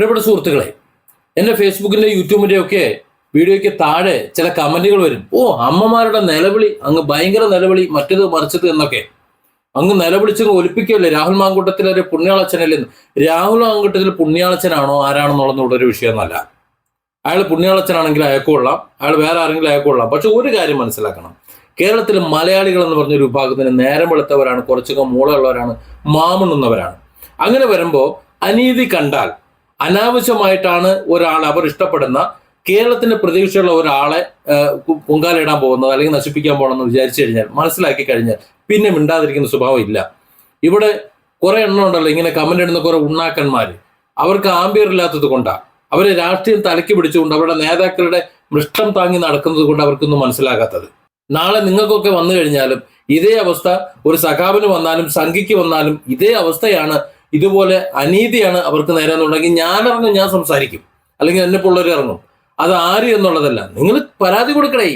പ്രിയപ്പെട്ട സുഹൃത്തുക്കളെ എന്റെ ഫേസ്ബുക്കിന്റെ യൂട്യൂബിന്റെ ഒക്കെ വീഡിയോയ്ക്ക് താഴെ ചില കമന്റുകൾ വരും. ഓ അമ്മമാരുടെ നിലവിളി അങ്ങ് ഭയങ്കര നിലവിളി മറ്റേത് മറിച്ചത് എന്നൊക്കെ. അങ്ങ് നിലവിളിച്ചങ്ങ് ഒലിപ്പിക്കുകയല്ലേ രാഹുൽ മാങ്കൂട്ടത്തിൽ ഒരു പുണ്യാളച്ചനല്ലേ. രാഹുൽ മാങ്കൂട്ടത്തിൽ പുണ്യാളച്ചനാണോ ആരാണെന്നുള്ളതുകൊണ്ട് ഒരു വിഷയമൊന്നുമല്ല. അയാൾ പുണ്യാളച്ചനാണെങ്കിൽ അയക്കൊള്ളാം അയാൾ വേറെ ആരെങ്കിലും അയക്കൊള്ളാം പക്ഷെ ഒരു കാര്യം മനസ്സിലാക്കണം. കേരളത്തിൽ മലയാളികൾ എന്ന് പറഞ്ഞൊരു വിഭാഗത്തിന് നേരം വെളുത്തവരാണ് കുറച്ചൊക്കെ മൂളമുള്ളവരാണ് മാമണ്ണുന്നവരാണ് അങ്ങനെ വരുമ്പോൾ അനീതി കണ്ടാൽ അനാവശ്യമായിട്ടാണ് ഒരാൾ അവർ ഇഷ്ടപ്പെടുന്ന കേരളത്തിന്റെ പ്രതീക്ഷയുള്ള ഒരാളെ പൊങ്കാലയിടാൻ പോകുന്നത് അല്ലെങ്കിൽ നശിപ്പിക്കാൻ പോകണമെന്ന് വിചാരിച്ചു കഴിഞ്ഞാൽ മനസ്സിലാക്കി കഴിഞ്ഞാൽ പിന്നെ മിണ്ടാതിരിക്കുന്ന സ്വഭാവം ഇല്ല. ഇവിടെ കുറെ എണ്ണം ഉണ്ടല്ലോ ഇങ്ങനെ കമന്റ് ഇടുന്ന കുറെ ഉണ്ണാക്കന്മാർ അവർക്ക് ആംബിയർ ഇല്ലാത്തത് കൊണ്ടാണ് അവരെ രാഷ്ട്രീയം തലക്കി പിടിച്ചുകൊണ്ട് അവരുടെ നേതാക്കളുടെ മൃഷ്ടം താങ്ങി നടക്കുന്നത് കൊണ്ട് അവർക്കൊന്നും മനസ്സിലാകാത്തത്. നാളെ നിങ്ങൾക്കൊക്കെ വന്നു കഴിഞ്ഞാലും ഇതേ അവസ്ഥ ഒരു സഖാവിന് വന്നാലും സംഘിക്ക് വന്നാലും ഇതേ അവസ്ഥയാണ് ഇതുപോലെ അനീതിയാണ് അവർക്ക് നേരെ എന്നുണ്ടെങ്കിൽ ഞാൻ ഇറങ്ങും ഞാൻ സംസാരിക്കും. അല്ലെങ്കിൽ എന്നെ പിള്ളേർ ഇറങ്ങും. അത് ആര് എന്നുള്ളതല്ല. നിങ്ങൾ പരാതി കൊടുക്കണേ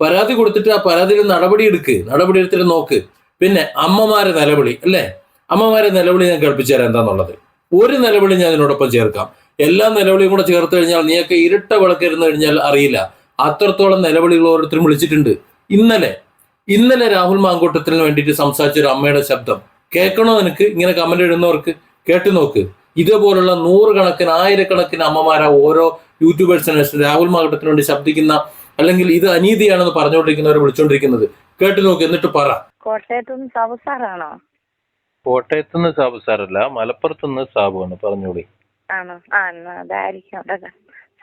പരാതി കൊടുത്തിട്ട് ആ പരാതിയിൽ നടപടി എടുക്ക്. നടപടി എടുത്തിട്ട് നോക്ക്. പിന്നെ അമ്മമാരെ നിലവിളി അല്ലേ? അമ്മമാരെ നിലവിളി ഞാൻ കേൾപ്പിച്ചു തരാം എന്താന്നുള്ളത്. ഒരു നിലവിളി ഞാൻ ഇതിനോടൊപ്പം ചേർക്കാം. എല്ലാ നിലവിളിയും കൂടെ ചേർത്ത് കഴിഞ്ഞാൽ നീയൊക്കെ ഇരുട്ട വിളക്കിരുന്ന് കഴിഞ്ഞാൽ അറിയില്ല. അത്രത്തോളം നിലവിളികൾ ഓരോരുത്തരും വിളിച്ചിട്ടുണ്ട്. ഇന്നലെ ഇന്നലെ രാഹുൽ മാങ്കൂട്ടത്തിന് വേണ്ടിയിട്ട് സംസാരിച്ച ഒരു അമ്മയുടെ ശബ്ദം. കേൾക്കണോ നിനക്ക്? ഇങ്ങനെ കമന്റ് ഇടുന്നവർക്ക് കേട്ടു നോക്ക്. ഇതേപോലുള്ള നൂറുകണക്കിന് ആയിരക്കണക്കിന് അമ്മമാരാ ഓരോ യൂട്യൂബേഴ്സിനെ രാഹുൽ മാങ്കൂട്ടത്തിന് വേണ്ടി ശബ്ദിക്കുന്ന അല്ലെങ്കിൽ ഇത് അനീതിയാണെന്ന് പറഞ്ഞുകൊണ്ടിരിക്കുന്നവരെ വിളിച്ചോണ്ടിരിക്കുന്നത്. കേട്ടു നോക്ക് എന്നിട്ട് പറ. കോട്ടയത്തുനിന്ന് സാബു സാറാണോ? കോട്ടയത്ത് നിന്ന് സാബു സാറല്ല സാബുവാണ് പറഞ്ഞോളി. ആണോ? ആ എന്നാ അതായിരിക്കും. അതൊക്കെ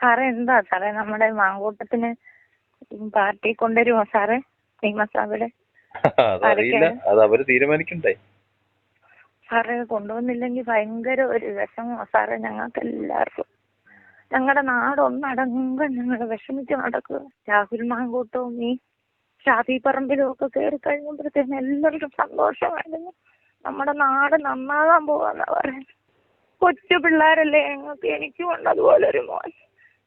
സാറേ എന്താ? സാറേ നമ്മുടെ മാങ്കൂട്ടത്തിന് പാർട്ടി കൊണ്ടുവരുമോ സാറേ? നിയമസഭയുടെ? അതറിയില്ല. അത് അവർ തീരുമാനിക്കണ്ടേ? സാറേ കൊണ്ടുവന്നില്ലെങ്കിൽ ഭയങ്കര ഒരു വിഷമോ. സാറേ ഞങ്ങൾക്ക് എല്ലാവർക്കും ഞങ്ങളുടെ നാട് ഒന്നടങ്കം ഞങ്ങൾ വിഷമിച്ച് നടക്കുക. രാഹുൽ മാങ്കൂട്ടവും ഈ ഷാഫി പറമ്പിലും ഒക്കെ കയറി കഴിഞ്ഞപ്പോഴത്തേന് എല്ലാവർക്കും സന്തോഷമായിരുന്നു. നമ്മുടെ നാട് നന്നാകാൻ പോവാന്നാ പറയുന്നത്. കൊച്ചു പിള്ളേരല്ലേ ഞങ്ങൾക്ക് എനിക്കും ഉണ്ട് അതുപോലെ ഒരു മോൻ.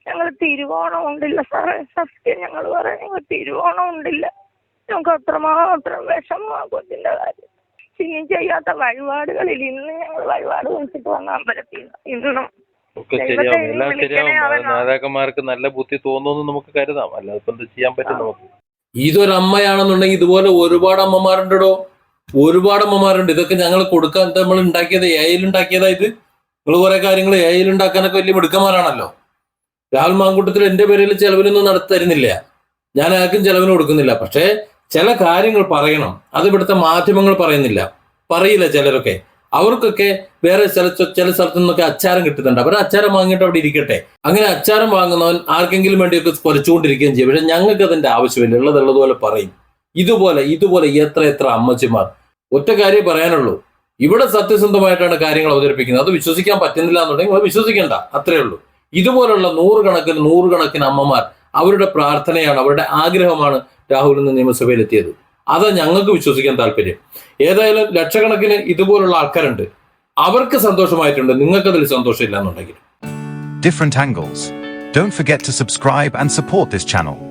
ഞങ്ങൾ തിരുവോണം ഉണ്ടില്ല സാറേ. സത്യം ഞങ്ങൾ പറയുന്നത് തിരുവോണം ഉണ്ടില്ല. ഞങ്ങൾക്ക് അത്രമാത്രം വിഷമമാ കൊച്ചിന്റെ കാര്യം. ഇനിയും ചെയ്യാത്ത വഴിപാടുകളിൽ ഇന്ന് ഞങ്ങൾ വഴിപാട് വെച്ചിട്ട് വന്ന അമ്പലത്തിൽ ഇന്നും ഒക്കെ ദൈവത്തെ ശരിയാവും. ഇനി എല്ലാം വിളിക്കണേ ശരിയാവും. നേതാക്കന്മാർക്ക് നല്ല ബുദ്ധി തോന്നുന്നു നമുക്ക് കരുതാം. അല്ല ഇപ്പൊ എന്ത് ചെയ്യാൻ പറ്റും നമുക്ക്? ഇതൊരു അമ്മയാണെന്നുണ്ടെങ്കിൽ ഇതുപോലെ ഒരുപാട് അമ്മമാരുണ്ടോ ഒരുപാട് അമ്മമാരുണ്ട്. ഇതൊക്കെ ഞങ്ങൾ കൊടുക്കാൻ നമ്മൾ ഉണ്ടാക്കിയത് എയിൽ ഉണ്ടാക്കിയതാ ഇത്. നിങ്ങൾ കുറെ കാര്യങ്ങൾ എയിൽ ഉണ്ടാക്കാനൊക്കെ വലിയ മിടുക്കന്മാരാണല്ലോ. രാഹുൽ മാങ്കൂട്ടത്തിൽ എന്റെ പേരിൽ ചെലവിനൊന്നും നടത്തരുന്നില്ല ഞാൻ ആർക്കും ചെലവിന് കൊടുക്കുന്നില്ല. പക്ഷേ ചില കാര്യങ്ങൾ പറയണം. അത് ഇവിടുത്തെ മാധ്യമങ്ങൾ പറയുന്നില്ല. പറയില്ല ചിലരൊക്കെ. അവർക്കൊക്കെ വേറെ ചില ചില സ്ഥലത്തു നിന്നൊക്കെ അച്ചാരം കിട്ടുന്നുണ്ട്. അവർ അച്ചാരം വാങ്ങിയിട്ട് അവിടെ ഇരിക്കട്ടെ. അങ്ങനെ അച്ചാരം വാങ്ങുന്നവൻ ആർക്കെങ്കിലും വേണ്ടിയൊക്കെ കുറച്ചുകൊണ്ടിരിക്കുകയും ചെയ്യും. പക്ഷെ ഞങ്ങൾക്ക് അതിന്റെ ആവശ്യമില്ല. ഉള്ളതുള്ളതുപോലെ പറയും. ഇതുപോലെ ഇതുപോലെ എത്ര എത്ര അമ്മച്ചിമാർ. ഒറ്റ കാര്യം പറയാനുള്ളൂ. ഇവിടെ സത്യസന്ധമായിട്ടാണ് കാര്യങ്ങൾ അവതരിപ്പിക്കുന്നത്. അത് വിശ്വസിക്കാൻ പറ്റുന്നില്ല എന്നുണ്ടെങ്കിൽ അത് വിശ്വസിക്കേണ്ട. അത്രേ ഉള്ളൂ. ഇതുപോലുള്ള നൂറുകണക്കിന് നൂറുകണക്കിന് അമ്മമാർ അവരുടെ പ്രാർത്ഥനയാണ് അവരുടെ ആഗ്രഹമാണ് രാഹുൽ ഇന്ന് നിയമസഭയിൽ എത്തിയത് അത് ഞങ്ങൾക്ക് വിശ്വസിക്കാൻ താല്പര്യം. ഏതായാലും ലക്ഷക്കണക്കിന് ഇതുപോലുള്ള ആൾക്കാരുണ്ട്. അവർക്ക് സന്തോഷമായിട്ടുണ്ട്. നിങ്ങൾക്കതിൽ സന്തോഷമില്ല എന്നുണ്ടെങ്കിൽ. Different angles. Don't forget to subscribe and support this channel.